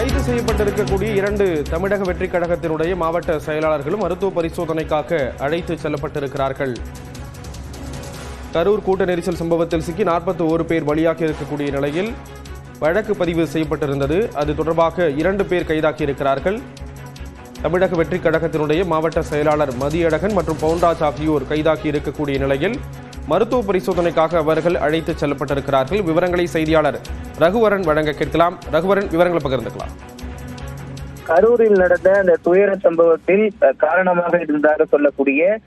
கைது செய்யப்பட்டிருக்கக்கூடிய இரண்டு தமிழக வெற்றிக் கழகத்தினுடைய மாவட்ட செயலாளர்களும் மருத்துவ பரிசோதனைக்காக அழைத்து செல்லப்பட்டிருக்கிறார்கள். கரூர் கூட்ட நெரிசல் சம்பவத்தில் சிக்கி நாற்பத்தி ஒரு பேர் பலியாகி இருக்கக்கூடிய நிலையில் வழக்கு பதிவு செய்யப்பட்டிருந்தது. அது தொடர்பாக இரண்டு பேர் கைதாகி இருக்கிறார்கள். தமிழக வெற்றிக் கழகத்தினுடைய மாவட்ட செயலாளர் மதியழகன் மற்றும் பவுன்ராஜ் ஆகியோர் கைதாகி இருக்கக்கூடிய நிலையில் மருத்துவ பரிசோதனைக்காக அவர்கள் அழைத்து செல்லப்பட்டிருக்கிறார்கள். விவரங்களை செய்தியாளர் ரகுவரன் வழங்க கேட்கலாம். ரகுவரன் விவரங்களை பகிர்ந்துக்கலாம். கரூரில் நடந்த அந்த துயர சம்பவத்தில் காரணமாக இருந்ததாக சொல்லக்கூடிய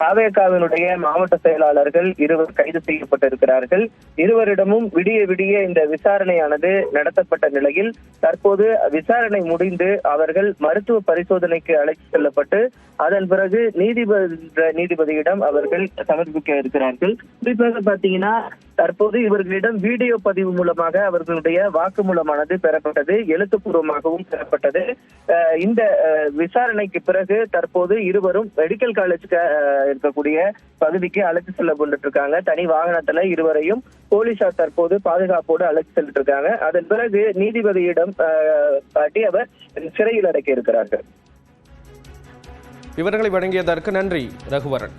பாவேகாவினுடைய மாவட்ட செயலாளர்கள் இருவர் கைது செய்யப்பட்டிருக்கிறார்கள். இருவரிடமும் விடிய விடிய இந்த விசாரணையானது நடத்தப்பட்ட நிலையில் தற்போது விசாரணை முடிந்து அவர்கள் மருத்துவ பரிசோதனைக்கு அழைத்து செல்லப்பட்டு அதன் பிறகு நீதிபதி நீதிபதியிடம் அவர்கள் சமர்ப்பிக்க இருக்கிறார்கள். குறிப்பாக பாத்தீங்கன்னா தற்போது இவர்களிடம் வீடியோ பதிவு மூலமாக அவர்களுடைய வாக்குமூலமானது பெறப்பட்டது எழுத்துப்பூர்வமாகவும் பெறப்பட்டது. இந்த விசாரணைக்கு பிறகு தற்போது இருவரும் மெடிக்கல் காலேஜுக்கு அஹ், இருக்கக்கூடிய பகுதிக்கு அழைத்து செல்லப்பட்டு இருக்காங்க தனி வாகனத்துல இருவரையும் போலீசார் தற்போது பாதுகாப்போடு அழைத்து செல்லிட்டு இருக்காங்க அதன் பிறகு நீதிபதியிடம் காட்டி அவர் சிறையில் அடக்கி இருக்கிறார்கள் விவரங்களை வழங்கியதற்கு நன்றி ரகுவரன்.